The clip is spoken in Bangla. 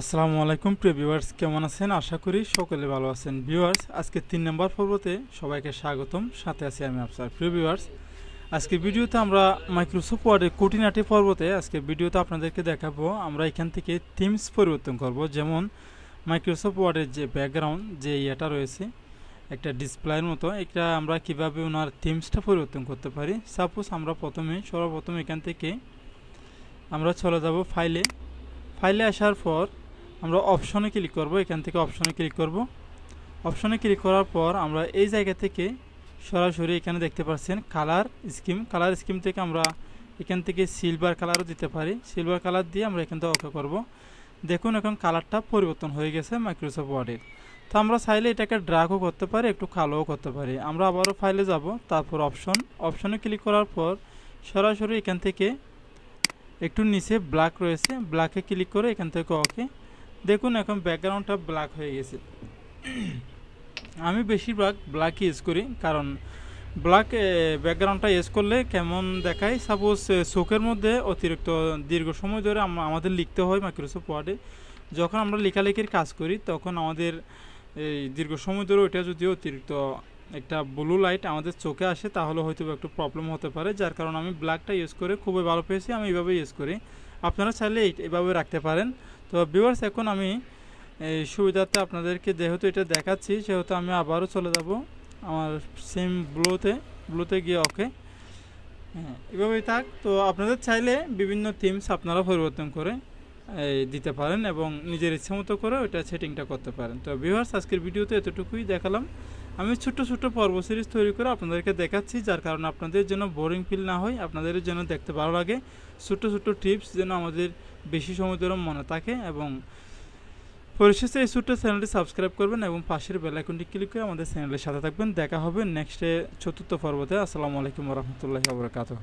আসসালামু আলাইকুম, প্রিয় ভিউয়ার্স, কেমন আছেন? আশা করি সকলে ভালো আছেন। ভিউয়ার্স, আজকে তিন নম্বর পর্বতে সবাইকে স্বাগতম। সাথে আছি আমি আফসার প্রিয় ভিউয়ার্স। আজকে ভিডিওতে আমরা মাইক্রোসফট ওয়ার্ডের কুটিনাটি পর্বতে আজকে ভিডিওতে আপনাদেরকে দেখাবো। আমরা এখান থেকে থিমস পরিবর্তন করব। যেমন মাইক্রোসফট ওয়ার্ডের যে ব্যাকগ্রাউন্ড যে ইয়েটা রয়েছে, একটা ডিসপ্লের মতো, এটা আমরা কীভাবে ওনার থিমসটা পরিবর্তন করতে পারি? সাপোজ আমরা প্রথমে, সর্বপ্রথম এখান থেকে আমরা চলে যাব ফাইলে ফাইলে আসার পর আমরা অপশনে ক্লিক করব, এখান থেকে অপশনে ক্লিক করব। অপশনে ক্লিক করার পর আমরা এই জায়গা থেকে সরাসরি এখানে দেখতে পাচ্ছেন কালার স্কিম কালার স্কিম থেকে আমরা এখান থেকে সিলভার কালারও দিতে পারি। সিলভার কালার দিয়ে আমরা এখান থেকে ওকে করব। দেখুন এখন কালারটা পরিবর্তন হয়ে গেছে মাইক্রোসফট ওয়ার্ডের তো আমরা চাইলে এটাকে ড্রাগও করতে পারি, একটু কালোও করতে পারি। আমরা আবারও ফাইলে যাব, তারপর অপশন অপশনে ক্লিক করার পর সরাসরি এখান থেকে একটু নিচে ব্ল্যাক রয়েছে। ব্ল্যাকে ক্লিক করে এখান থেকে ওকে দেখুন, এখন ব্যাকগ্রাউন্ডটা ব্ল্যাক হয়ে গেছে। আমি বেশিরভাগ ব্ল্যাক ইউজ করি, কারণ ব্ল্যাক ব্যাকগ্রাউন্ডটা ইউজ করলে কেমন দেখায়? সাপোজ চোখের মধ্যে অতিরিক্ত দীর্ঘ সময় ধরে আমাদের লিখতে হয় মাইক্রোসফট ওয়ার্ডে যখন আমরা লেখালেখির কাজ করি, তখন আমাদের এই দীর্ঘ সময় ধরে ওইটা যদি অতিরিক্ত একটা ব্লু লাইট আমাদের চোখে আসে, তাহলে হয়তো একটু প্রবলেম হতে পারে। যার কারণে আমি ব্ল্যাকটা ইউজ করে খুবই ভালো পেয়েছি, আমি এইভাবে ইউজ করি। আপনারা চাইলে এই- এইভাবে রাখতে পারেন। তো ভিউয়ার্স এখন আমি, এই সুবিধাতে আপনাদেরকে যেহেতু এটা দেখাচ্ছি, সেহেতু আমি আবারও চলে যাব আমার সেম ব্লুতে ব্লুতে গিয়ে ওকে হ্যাঁ এভাবেই থাক। তো আপনাদের চাইলে বিভিন্ন থিমস আপনারা পরিবর্তন করে দিতে পারেন এবং নিজের ইচ্ছে মতো করে ওইটা সেটিংটা করতে পারেন। তো ভিউয়ার্স আজকের ভিডিওতে এতটুকুই। দেখালাম। আমি ছোট ছোট পর্ব সিরিজ তৈরি করে আপনাদেরকে দেখাচ্ছি, যার কারণে আপনাদের যেন বোরিং ফিল না হয়, আপনাদের যেন দেখতে ভালো লাগে। ছোট ছোট টিপস যেন আমাদের বেশি সময় ধরে মনে থাকে এবং পরিশেষে এই ছোট্ট চ্যানেলটি সাবস্ক্রাইব করবেন এবং পাশের বেল আইকনটি ক্লিক করে আমাদের চ্যানেলের সাথে থাকবেন। দেখা হবে নেক্সটে চতুর্থ পর্বতে। আসসালামু আলাইকুম রহমতুল্লাহ আবরাকাতুহ